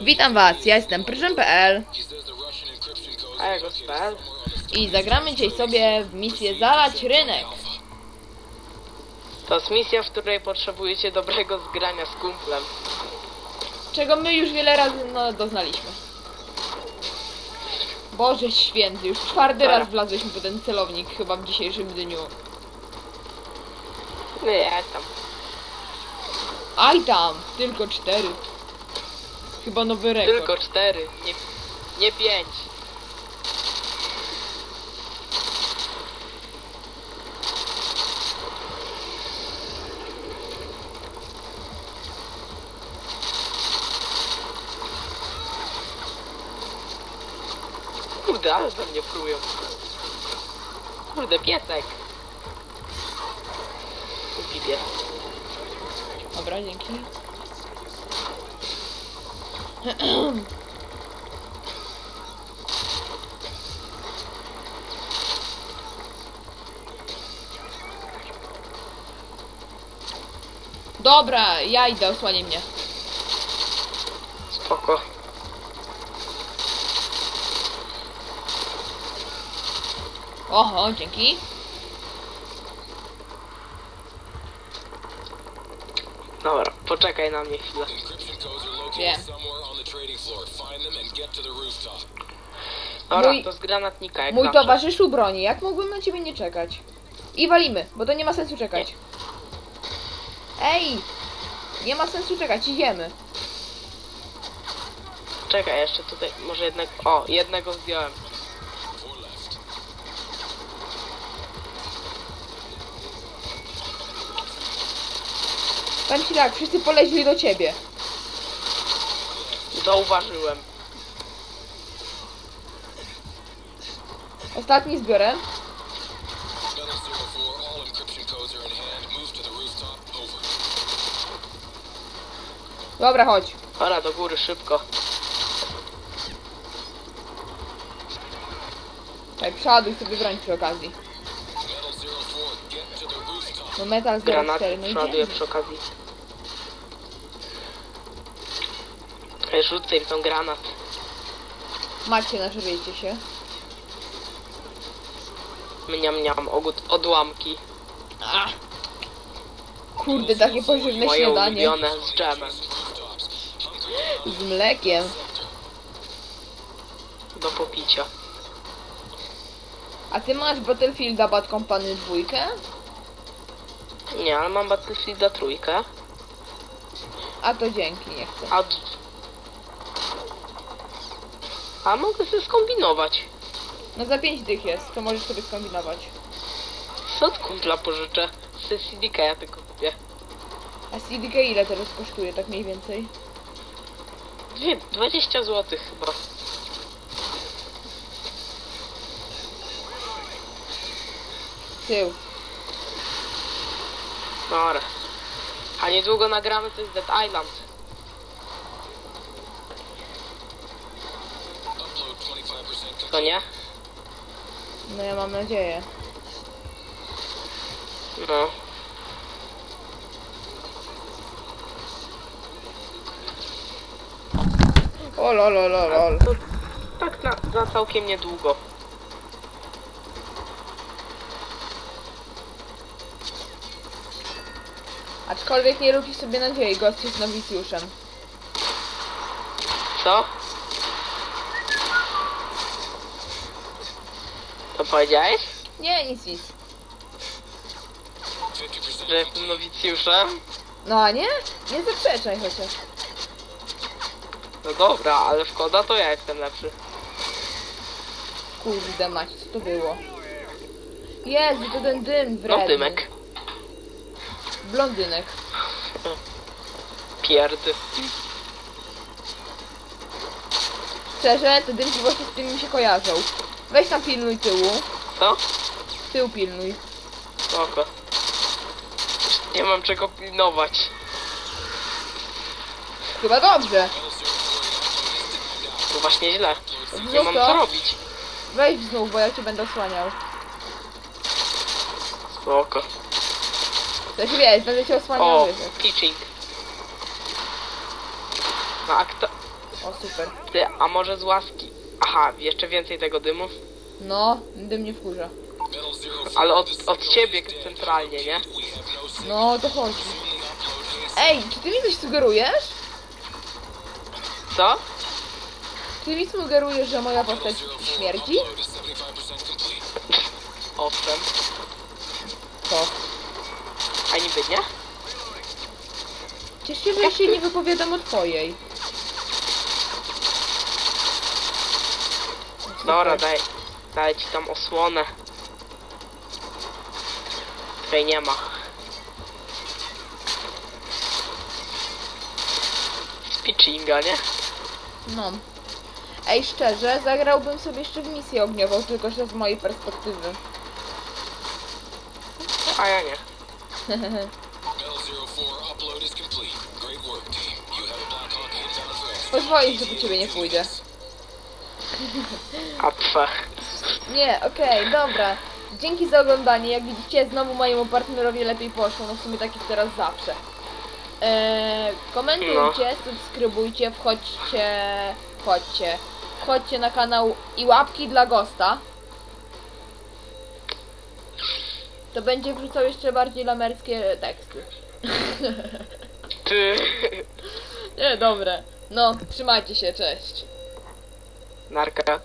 Witam was, ja jestem Pryżem.pl A ja go i zagramy dzisiaj sobie w misję Zalać Rynek. To jest misja, w której potrzebujecie dobrego zgrania z kumplem. Czego my już wiele razy no, doznaliśmy. Boże święty, już czwarty raz wlazłyśmy po ten celownik chyba w dzisiejszym dniu. Nie, tam. Aj tam, tylko cztery. Chyba nowy rekord. Tylko cztery, nie, nie pięć. Kurde, ale ze mnie prują. Kurde, piesek. Głupi pies. Dobra, dzięki. Dobra, ja idę, osłanie mnie. Spoko. Oho, dzięki. Dobra, poczekaj na mnie chwilę. Wiem. Dobra, Mój- to z granatnika jak Mój zawsze. towarzyszu broni, jak mógłbym na ciebie nie czekać? I walimy, bo to nie ma sensu czekać. Ej! Nie ma sensu czekać, idziemy. Czekaj, jeszcze tutaj, może jednego... O, jednego zdjąłem. Powiem ci tak, wszyscy poleźli do ciebie. Zauważyłem. Ostatni zbiorę. Metal 04, all encryption codes are in hand. Move to the rooftop. Over. Dobra, chodź. Dobra, do góry, szybko. Ej, przeładuj sobie broń przy okazji. No metal Granat 04, no przeładuję idziemy. przy okazji. Rzucę im tą granat. Macie, nażryjcie się. Mniam, mniam, ogód, odłamki. Ach. Kurde, takie pożywne Moje śniadanie. ulubione z dżemem. Z mlekiem. Do popicia. A ty masz Battlefielda Bad Company dwójkę? Nie, ale mam Battlefielda trójkę. A to dzięki, nie chcę. A... d- A mogę sobie skombinować. No za 5 dych jest, to możesz sobie skombinować. Od kumpla pożyczę? Z CDK ja tylko kupię. A CDK ile teraz kosztuje, tak mniej więcej? Dwie, 20 zł chyba. Tył. Dobra. A niedługo nagramy coś z Dead Island. upload 25% To nie? No ja mam nadzieję. No. O lol, lol, lol. To tak na, za całkiem niedługo. Aczkolwiek nie róbcie sobie nadziei, gość jest nowicjuszem. Co? To powiedziałeś? Nie, nic, nic. 50% Że jestem nowicjuszem? No a nie? Nie zaprzeczaj chociaż. No dobra, ale szkoda, to ja jestem lepszy. Kurde mać, co to było? Jezu, to ten dym wredny. No dymek. Blondynek. Pierdy. Szczerze, te dymki właśnie z tym mi się kojarzą. Weź tam pilnuj tyłu. Co? Tył pilnuj. Spoko. Nie mam czego pilnować. Chyba dobrze. To właśnie źle. Nie Znów mam to. co robić. Weź znów, bo ja cię będę osłaniał. Spoko. Się wiesz, będę cię osłaniał O, pitching. No a kto... O, super. Ty, a może z łaski? Aha, jeszcze więcej tego dymu? No, dym nie wkurza. Ale od, od ciebie centralnie, nie? no to chodzi. Ej, czy ty mi coś sugerujesz? Co? Ty mi sugerujesz, że moja postać śmierdzi? Upload is 75% complete. Owszem. Co? A niby nie? Cieszę się, że ja się nie wypowiadam o twojej. Dobra, daj, daj ci tam osłonę. Której nie ma. Z pitchinga, nie? No. Ej, szczerze, zagrałbym sobie jeszcze w misję ogniową, tylko że z mojej perspektywy. A ja nie. Pozwolisz, że po ciebie nie pójdę. A pfe. Nie, okej, dobra. Dzięki za oglądanie. Jak widzicie, znowu mojemu partnerowi lepiej poszło. No w sumie tak jak teraz zawsze. Eee, komentujcie, subskrybujcie, wchodźcie, wchodźcie. Wchodźcie na kanał i łapki dla Gosta. To będzie wrzucał jeszcze bardziej lamerskie teksty. Ty. Nie, dobre. No, trzymajcie się, cześć. Narka.